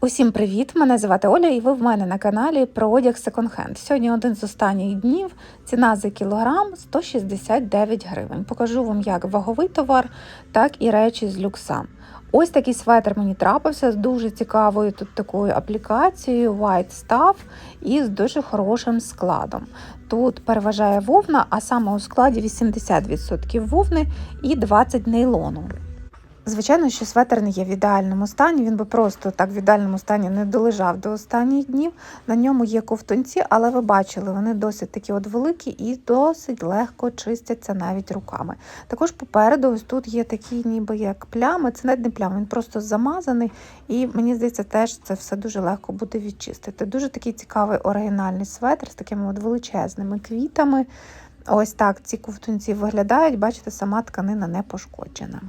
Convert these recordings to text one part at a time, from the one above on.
Усім привіт! Мене звати Оля, і ви в мене на каналі про одяг секонд-хенд. Сьогодні один з останніх днів. Ціна за кілограм 169 гривень. Покажу вам як ваговий товар, так і речі з люкса. Ось такий светр мені трапився з дуже цікавою тут такою аплікацією White Stuff і з дуже хорошим складом. Тут переважає вовна, а саме у складі 80% вовни і 20 нейлону. Звичайно, що светр не є в ідеальному стані. Він би просто так в ідеальному стані не долежав до останніх днів. На ньому є ковтунці, але ви бачили, вони досить такі от великі і досить легко чистяться навіть руками. Також попереду, ось тут є такі, ніби як плями. Це навіть не плями, він просто замазаний, і мені здається, теж це все дуже легко буде відчистити. Дуже такий цікавий оригінальний светр з такими от величезними квітами. Ось так ці ковтунці виглядають. Бачите, сама тканина не пошкоджена.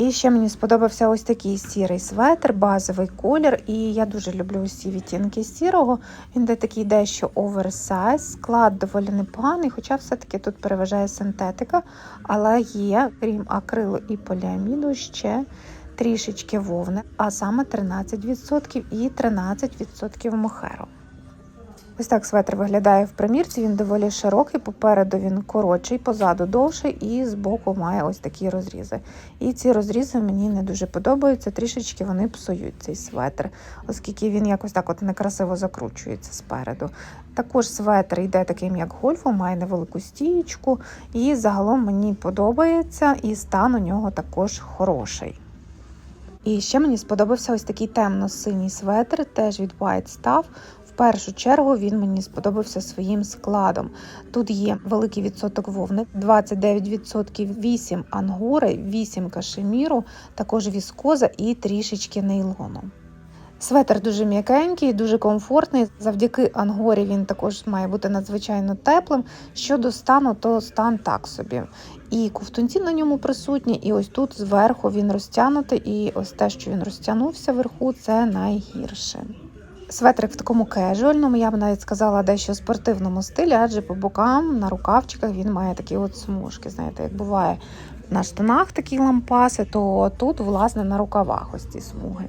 І ще мені сподобався ось такий сірий светр, базовий колір. І я дуже люблю усі відтінки сірого. Він де такий дещо оверсайз, склад доволі непоганий, хоча все-таки тут переважає синтетика, але є, крім акрилу і поліаміду, ще трішечки вовни, а саме 13% і 13% мохеру. Ось так светр виглядає в примірці, він доволі широкий, попереду він коротший, позаду довший і збоку має ось такі розрізи. І ці розрізи мені не дуже подобаються, трішечки вони псують цей светр, оскільки він якось так от некрасиво закручується спереду. Також светр йде таким, як гольфом, має невелику стієчку, і загалом мені подобається, і стан у нього також хороший. І ще мені сподобався ось такий темно-синій светр, теж від White Stuff. Першу чергу він мені сподобався своїм складом. Тут є великий відсоток вовни, 29%, 8 ангори, 8 кашеміру, також віскоза і трішечки нейлону. Светр дуже м'якенький, дуже комфортний. Завдяки ангорі він також має бути надзвичайно теплим. Щодо стану, то стан так собі. І ковтунці на ньому присутні, і ось тут зверху він розтягнутий, і ось те, що він розтягнувся вверху, це найгірше. Светрик в такому кежуальному, я б навіть сказала, дещо спортивному стилі, адже по бокам на рукавчиках він має такі от смужки. Знаєте, як буває на штанах такі лампаси, то тут, власне, на рукавах ось ці смуги.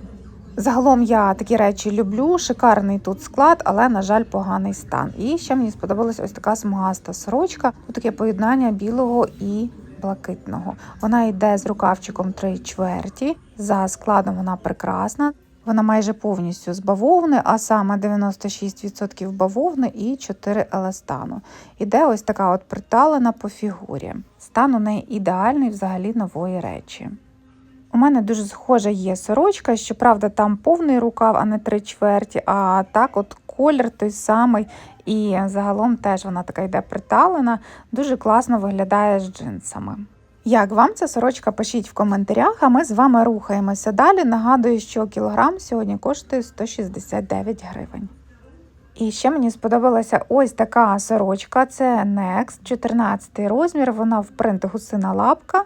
Загалом я такі речі люблю, шикарний тут склад, але, на жаль, поганий стан. І ще мені сподобалась ось така смугаста сорочка, тут таке поєднання білого і блакитного. Вона йде з рукавчиком 3 чверті. За складом вона прекрасна. Вона майже повністю з бавовни, а саме 96% бавовни і 4 еластану. Іде ось така от приталена по фігурі. Стан у неї ідеальний взагалі нової речі. У мене дуже схожа є сорочка, щоправда, там повний рукав, а не три чверті. А так, от колір той самий. І загалом теж вона така йде приталена, дуже класно виглядає з джинсами. Як вам ця сорочка? Пишіть в коментарях, а ми з вами рухаємося далі. Нагадую, що кілограм сьогодні коштує 169 гривень. І ще мені сподобалася ось така сорочка. Це Next, 14 розмір. Вона в принт гусина лапка.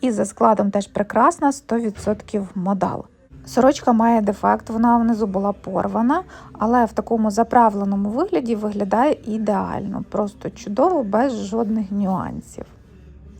І за складом теж прекрасна 100% модал. Сорочка має дефект, вона внизу була порвана, але в такому заправленому вигляді виглядає ідеально, просто чудово, без жодних нюансів.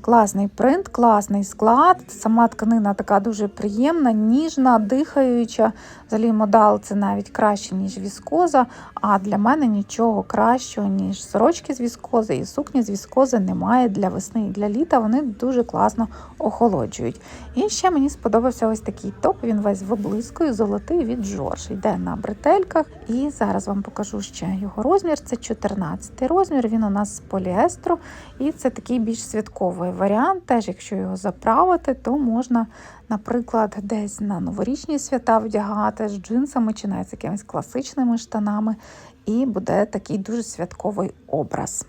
Класний принт, класний склад. Сама тканина така дуже приємна, ніжна, дихаюча. Взагалі модал це навіть краще, ніж віскоза. А для мене нічого кращого, ніж сорочки з віскози і сукні з віскози немає для весни і для літа. Вони дуже класно охолоджують. І ще мені сподобався ось такий топ. Він весь в облискою, золотий від Жорж. Йде на бретельках. І зараз вам покажу ще його розмір. Це 14 розмір. Він у нас з поліестру, і це такий більш святковий варіант. Теж, якщо його заправити, то можна, наприклад, десь на новорічні свята вдягати з джинсами чи навіть з якимись класичними штанами, і буде такий дуже святковий образ.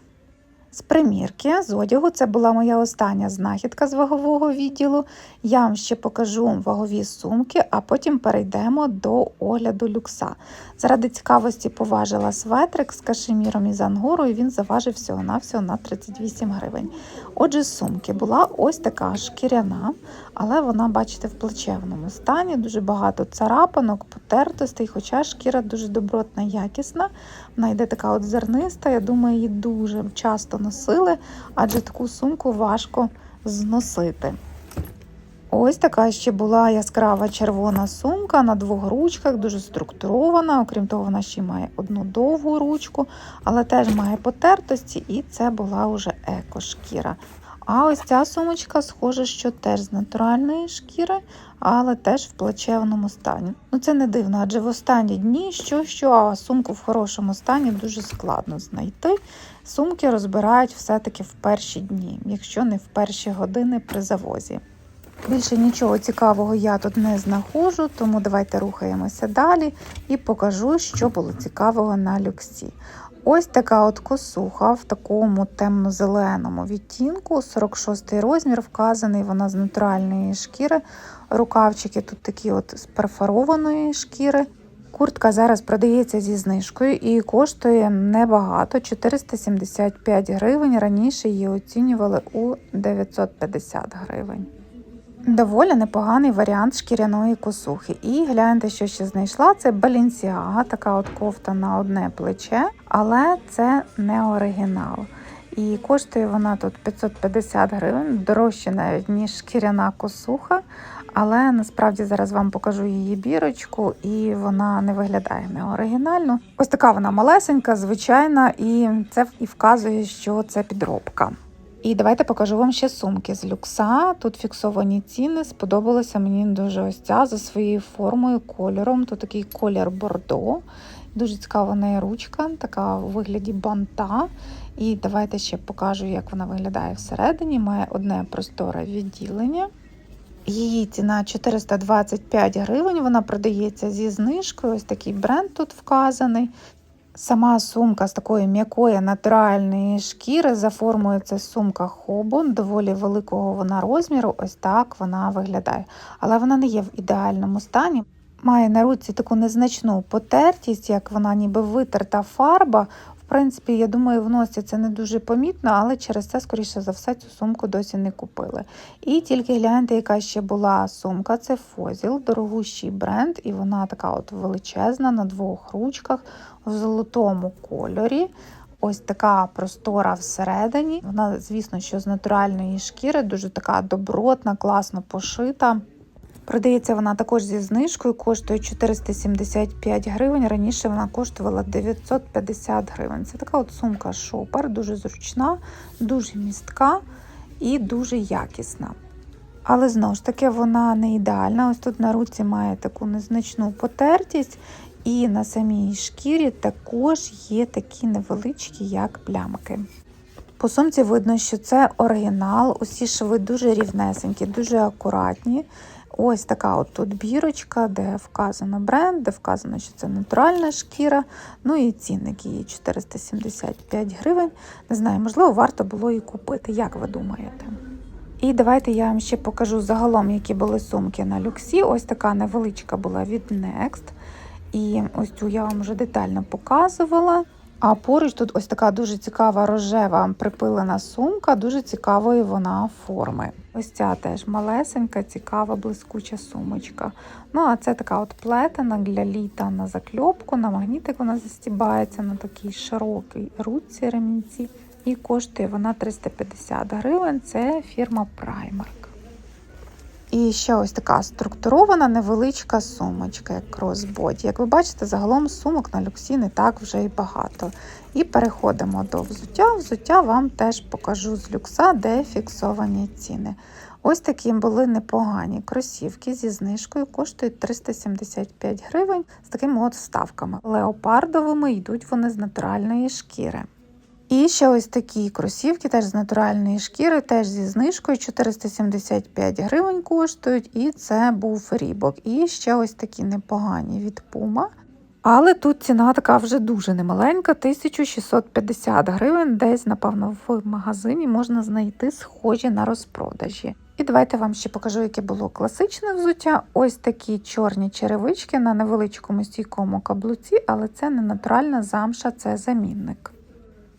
З примірки, з одягу, це була моя остання знахідка з вагового відділу. Я вам ще покажу вагові сумки, а потім перейдемо до огляду люкса. Заради цікавості поважила светрик з кашеміром і з ангорою, він заважив всього-навсього на 38 гривень. Отже, сумки була ось така шкіряна, але вона, бачите, в плечевному стані, дуже багато царапанок, потертостей, хоча шкіра дуже добротна, якісна. Вона йде така от зерниста, я думаю, її дуже часто носили, адже таку сумку важко зносити. Ось така ще була яскрава червона сумка на двох ручках, дуже структурована. Окрім того, вона ще має одну довгу ручку, але теж має потертості, і це була вже екошкіра. А ось ця сумочка, схоже, що теж з натуральної шкіри, але теж в плачевному стані. Ну це не дивно, адже в останні дні що, що, а сумку в хорошому стані дуже складно знайти. Сумки розбирають все-таки в перші дні, якщо не в перші години при завозі. Більше нічого цікавого я тут не знаходжу, тому давайте рухаємося далі і покажу, що було цікавого на люксі. Ось така от косуха в такому темно-зеленому відтінку, 46 розмір, вказаний вона з натуральної шкіри. Рукавчики тут такі от з перфорованої шкіри. Куртка зараз продається зі знижкою і коштує небагато 475 гривень. Раніше її оцінювали у 950 гривень. Доволі непоганий варіант шкіряної косухи. І гляньте, що ще знайшла. Це Balenciaga, така от кофта на одне плече, але це не оригінал. І коштує вона тут 550 гривень, дорожче навіть, ніж шкіряна косуха. Але насправді зараз вам покажу її бірочку, і вона не виглядає неоригінально. Ось така вона малесенька, звичайна, і це і вказує, що це підробка. І давайте покажу вам ще сумки з люкса. Тут фіксовані ціни. Сподобалася мені дуже ось ця за своєю формою, кольором. Тут такий колір бордо. Дуже цікава неї ручка, така у вигляді банта. І давайте ще покажу, як вона виглядає всередині. Має одне просторе відділення. Її ціна 425 гривень. Вона продається зі знижкою. Ось такий бренд тут вказаний. Сама сумка з такої м'якої натуральної шкіри за формою це сумка Хобон, доволі великого вона розміру. Ось так вона виглядає. Але вона не є в ідеальному стані. Має на руці таку незначну потертість, як вона ніби витерта фарба. В принципі, я думаю, в носі це не дуже помітно, але через це, скоріше за все, цю сумку досі не купили. І тільки гляньте, яка ще була сумка. Це Фозіл, дорогущий бренд, і вона така от величезна на двох ручках в золотому кольорі. Ось така простора всередині. Вона, звісно, що з натуральної шкіри, дуже така добротна, класно пошита. Продається вона також зі знижкою, коштує 475 гривень. Раніше вона коштувала 950 гривень. Це така от сумка шопер, дуже зручна, дуже містка і дуже якісна. Але знову ж таки, вона не ідеальна. Ось тут на руці має таку незначну потертість, і на самій шкірі також є такі невеличкі, як плямки. По сумці видно, що це оригінал, усі шви дуже рівнесенькі, дуже акуратні. Ось така от тут бірочка, де вказано бренд, де вказано, що це натуральна шкіра. Ну і цінник її 475 гривень. Не знаю, можливо, варто було її купити. Як ви думаєте? І давайте я вам ще покажу загалом, які були сумки на люксі. Ось така невеличка була від Next. І ось цю я вам вже детально показувала. А поруч тут ось така дуже цікава рожева припилена сумка, дуже цікавої вона форми. Ось ця теж малесенька, цікава, блискуча сумочка. Ну, а це така от плетена для літа на закльопку, на магнітик вона застібається на такій широкій ручці ремінці. І коштує вона 350 гривень. Це фірма Primark. І ще ось така структурована невеличка сумочка, як кросбоді. Як ви бачите, загалом сумок на люксі не так вже й багато. І переходимо до взуття. Взуття вам теж покажу з люкса, де фіксовані ціни. Ось такі були непогані кросівки зі знижкою, коштують 375 гривень з такими от вставками. Леопардовими йдуть вони з натуральної шкіри. І ще ось такі кросівки, теж з натуральної шкіри, теж зі знижкою 475 гривень коштують, і це був рібок. І ще ось такі непогані від Puma. Але тут ціна така вже дуже немаленька, 1650 гривень. Десь, напевно, в магазині можна знайти схожі на розпродажі. І давайте вам ще покажу, яке було класичне взуття. Ось такі чорні черевички на невеличкому стійкому каблуці, але це не натуральна замша, це замінник.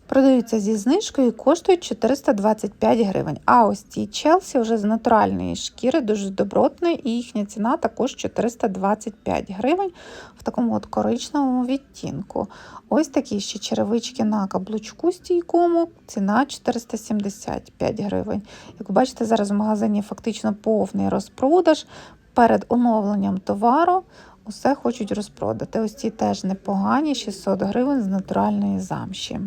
Продаються зі знижкою і коштують 425 гривень. А ось ці Челсі вже з натуральної шкіри, дуже добротної, і їхня ціна також 425 гривень в такому от коричневому відтінку. Ось такі ще черевички на каблучку стійкому, ціна 475 гривень. Як бачите, зараз в магазині фактично повний розпродаж. Перед оновленням товару усе хочуть розпродати. Ось ці теж непогані, 600 гривень з натуральної замші.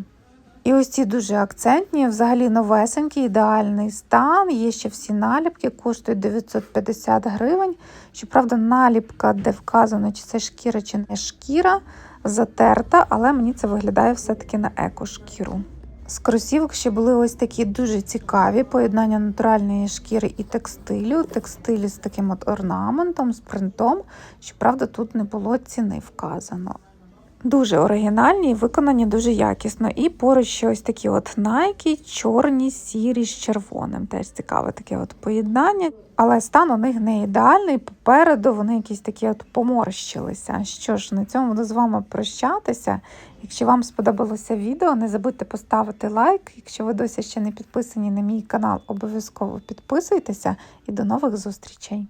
І ось ці дуже акцентні, взагалі новесенький, ідеальний стан. Є ще всі наліпки, коштують 950 гривень. Щоправда, наліпка, де вказано, чи це шкіра, чи не шкіра, затерта, але мені це виглядає все-таки на екошкіру. З кросівок ще були ось такі дуже цікаві поєднання натуральної шкіри і текстилю. Текстилі з таким от орнаментом, з принтом. Щоправда, тут не було ціни вказано. Дуже оригінальні виконані дуже якісно. І поруч ще ось такі от найки, чорні, сірі з червоним. Теж цікаве таке от поєднання. Але стан у них не ідеальний. Попереду вони якісь такі от поморщилися. Що ж, на цьому буду з вами прощатися. Якщо вам сподобалося відео, не забудьте поставити лайк. Якщо ви досі ще не підписані на мій канал, обов'язково підписуйтеся і до нових зустрічей!